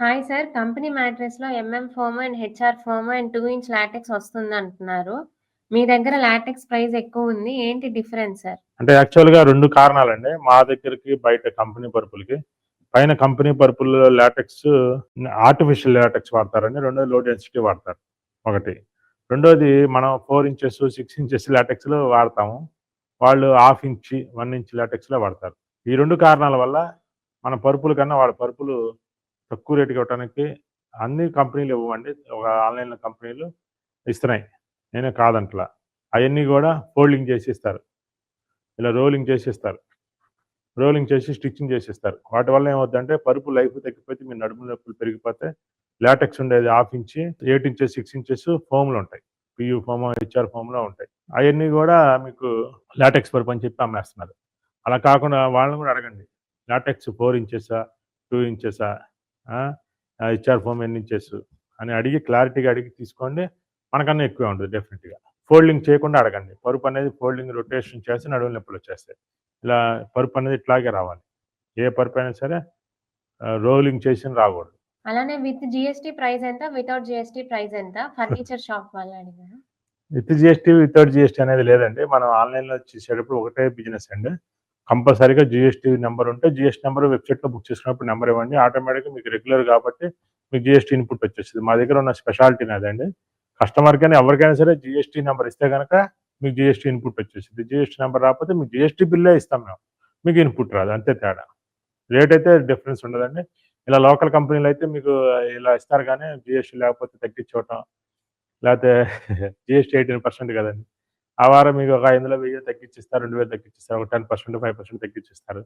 Hi sir. Company మ్యాట్రెస్లో MM foam and HR foam and two inch latex వస్తుంది అంటున్నారు మీ దగ్గర లాటెక్స్ ప్రైస్ ఎక్కువ ఉంది ఏంటి డిఫరెన్స్ సార్? అంటే యాక్చువల్‌గా 2 కారణాలండి. మా దగ్గరికి, బయట కంపెనీ పర్పులకి పైన company purple latex artificial latex వాడతారండి. రెండోది లో డెన్సిటీ వాడతారు. ఒకటి. రెండోది మనం ఫోర్ ఇంచెస్, సిక్స్ ఇంచెస్ లాటెక్స్‌లో వాడతాము. వాళ్ళు హాఫ్ ఇంచ్, వన్ ఇంచ్ లాటెక్స్‌లో వాడతారు. ఈ రెండు కారణాల వల్ల మన పరుపుల కన్నా వాళ్ళ పరుపులు తక్కువ రేటుకి ఇవ్వటానికి అన్ని కంపెనీలు ఇవ్వండి ఒక ఆన్లైన్ కంపెనీలు ఇస్తున్నాయి. నేనే కాదంట్లా. అవన్నీ కూడా ఫోల్డింగ్ చేసి ఇస్తారు. ఇలా రోలింగ్ చేసి ఇస్తారు. రోలింగ్ చేసి స్టిచ్చింగ్ చేసి ఇస్తారు. వాటి వల్ల ఏమవుద్దంటే పరుపు లైఫ్ తగ్గిపోతే మీ నడుము నొప్పులు పెరిగిపోతే లాటెక్స్ ఉండేది half inch, eight inches, six inches ఫోమ్‌లు ఉంటాయి. పియూ ఫోమ్, హెచ్ఆర్ ఫోమ్‌లో ఉంటాయి. అవన్నీ కూడా మీకు లాటెక్స్ పరుపు అని చెప్పి అమ్మేస్తున్నారు. అలా కాకుండా వాళ్ళని కూడా అడగండి. లాటెక్స్ ఫోర్ ఇంచెసా? టూ ఇంచెసా? ఆ! హెచ్ఆర్ ఫోమ్ ఎన్ని ఇంచెస్? అని అడిగి క్లారిటీగా అడిగి తీసుకోండి. మనకన్నా ఎక్కువే ఉంటది డెఫినిట్‌గా. ఫోల్డింగ్ చేయకుండా అడగండి. పరుపు అనేది ఫోల్డింగ్ రొటేషన్ చేస్తే నడుము నొప్పులు వచ్చేస్తాయి. ఇలా పరుపు అనేది ఇట్లాగే రావాలి. ఏ పరుపైనా సరే ఆహ్, రోలింగ్ చేసింది రాకూడదు. అలానే విత్ జీఎస్టీ ప్రైస్ ఎంత? వితౌట్ జీఎస్టీ ప్రైస్ ఎంత? ఫర్నిచర్ షాప్ వాళ్ళు అడిగారు. విత్ జీఎస్టీ, వితౌట్ జీఎస్టీ అనేది లేదండి. మనం ఆన్‌లైన్‌లో చేసేటప్పుడు ఒకటే బిజినెస్ అండి. కంపల్సరీగా జిఎస్టీ నెంబర్ ఉంటే జిఎస్టీ నెంబర్ వెబ్‌సైట్‌లో బుక్ చేసుకున్నప్పుడు నెంబర్ ఇవ్వండి. ఆటోమేటిక్‌గా మీకు రెగ్యులర్ కాబట్టి మీకు జిఎస్టీ ఇన్‌పుట్ వచ్చేస్తుంది మా దగ్గర ఉన్న స్పెషాలిటీ అదండి. కస్టమర్‌కైనా ఎవరికైనా సరే జిఎస్టీ నెంబర్ ఇస్తే కనుక మీకు జిఎస్టీ ఇన్‌పుట్ వచ్చేసింది జిఎస్టీ నెంబర్ రాకపోతే మీకు జిఎస్టీ బిల్లే ఇస్తాం మేము. మీకు ఇన్‌పుట్ రాదు. అంతే తేడా. రేట్ అయితే డిఫరెన్స్ ఉండదండి. ఇలా లోకల్ కంపెనీలు అయితే మీకు ఇలా ఇస్తారు కానీ జిఎస్టీ లేకపోతే తగ్గించవటం లేకపోతే జిఎస్టీ ఎయిటీన్ పర్సెంట్ కదండి ఆ వారం మీకు ఒక 500, 1000 తగ్గించిస్తారు. 2000 తగ్గించిస్తారు. ఒక 10%, 5% తగ్గించిస్తారు.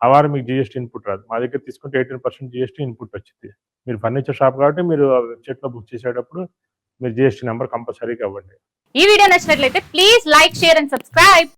ఆ వారం మీకు జిఎస్టీ ఇన్‌పుట్ రాదు. మా దగ్గర తీసుకుంటే 18% జీఎస్టీ ఇన్‌పుట్ వచ్చింది మీరు ఫర్నిచర్ షాప్ కాబట్టి మీరు వెబ్‌సైట్‌లో బుక్ చేసేటప్పుడు మీరు జిఎస్టీ నెంబర్ కంపల్సరీగా ఇవ్వండి. ఈ వీడియో నచ్చినట్లయితే please like share and subscribe